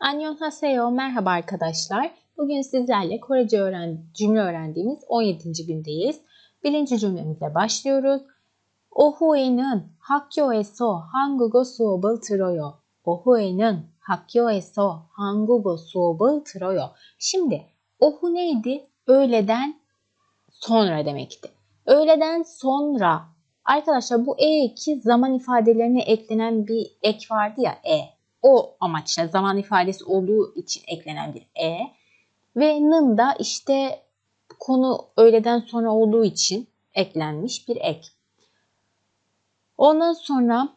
Annyeonghaseyo, merhaba arkadaşlar. Bugün sizlerle Korece öğren cümle öğrendiğimiz 17. gündeyiz. Birinci cümlemizle başlıyoruz. 오후에는 학교에서 한국어 수업을 들어요. 오후에는 학교에서 한국어 수업을 들어요. Şimdi ohu neydi? Öğleden sonra demekti. Öğleden sonra arkadaşlar bu e2 zaman ifadelerine eklenen bir ek vardı ya e o amaçla zaman ifadesi olduğu için eklenen bir e ve nın da işte konu öğleden sonra olduğu için eklenmiş bir ek. Ondan sonra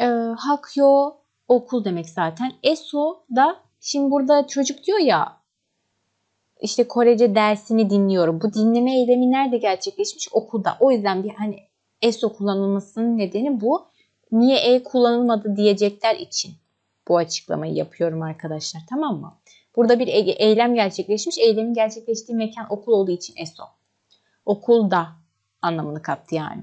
e, hakyo okul demek zaten. Eso da şimdi burada çocuk diyor ya işte Korece dersini dinliyorum. Bu dinleme eylemi nerede gerçekleşmiş? Okulda. O yüzden bir hani ESO kullanılmasının nedeni bu. Niye E kullanılmadı diyecekler için bu açıklamayı yapıyorum arkadaşlar. Tamam mı? Burada bir eylem gerçekleşmiş. Eylemin gerçekleştiği mekan okul olduğu için ESO. Okulda anlamını kattı yani.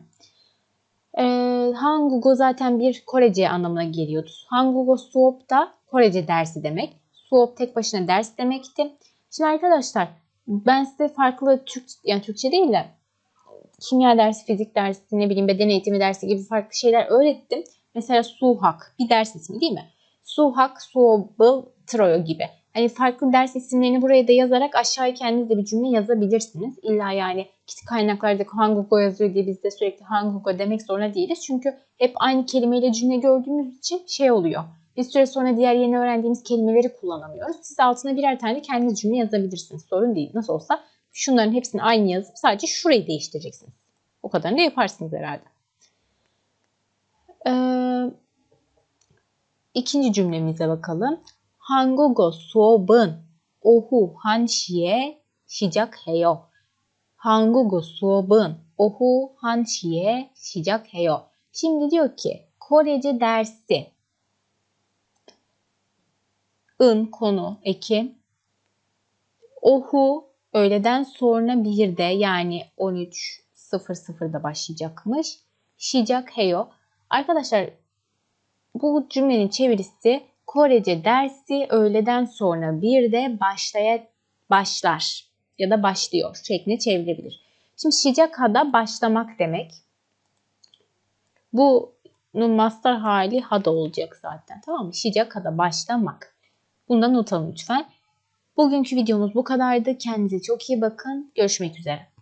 Ee, Hangugo zaten bir Korece anlamına geliyordu. Hangugo suop da Korece dersi demek. Suop tek başına ders demekti. Şimdi arkadaşlar ben size farklı Türk yani Türkçe değil de kimya dersi, fizik dersi, ne bileyim beden eğitimi dersi gibi farklı şeyler öğrettim. Mesela Suhak bir ders ismi değil mi? Suhak, Suobel, Troyo gibi. Hani farklı ders isimlerini buraya da yazarak aşağıya kendiniz de bir cümle yazabilirsiniz. İlla yani kaynaklarda Hangugo yazıyor diye biz de sürekli Hangugo demek zorunda değiliz. Çünkü hep aynı kelimeyle cümle gördüğümüz için şey oluyor. Bir süre sonra diğer yeni öğrendiğimiz kelimeleri kullanamıyoruz. Siz altına birer tane kendi cümle yazabilirsiniz. Sorun değil. Nasıl olsa şunların hepsini aynı yazıp sadece şurayı değiştireceksiniz. O kadarını da yaparsınız herhalde. Ee, ikinci cümlemize bakalım. 한국어 수업은 오후 1시에 시작해요. 한국어 수업은 오후 1시에 시작해요. Şimdi diyor ki Korece dersi ın konu eki ohu öğleden sonra bir de yani 13.00'da başlayacakmış. Şicak heyo. Arkadaşlar bu cümlenin çevirisi Korece dersi öğleden sonra bir de başlaya başlar ya da başlıyor şeklinde çevrilebilir. Şimdi şicakada başlamak demek. Bunun master hali hada olacak zaten. Tamam mı? Şicakada başlamak. Bundan not alın lütfen. Bugünkü videomuz bu kadardı. Kendinize çok iyi bakın. Görüşmek üzere.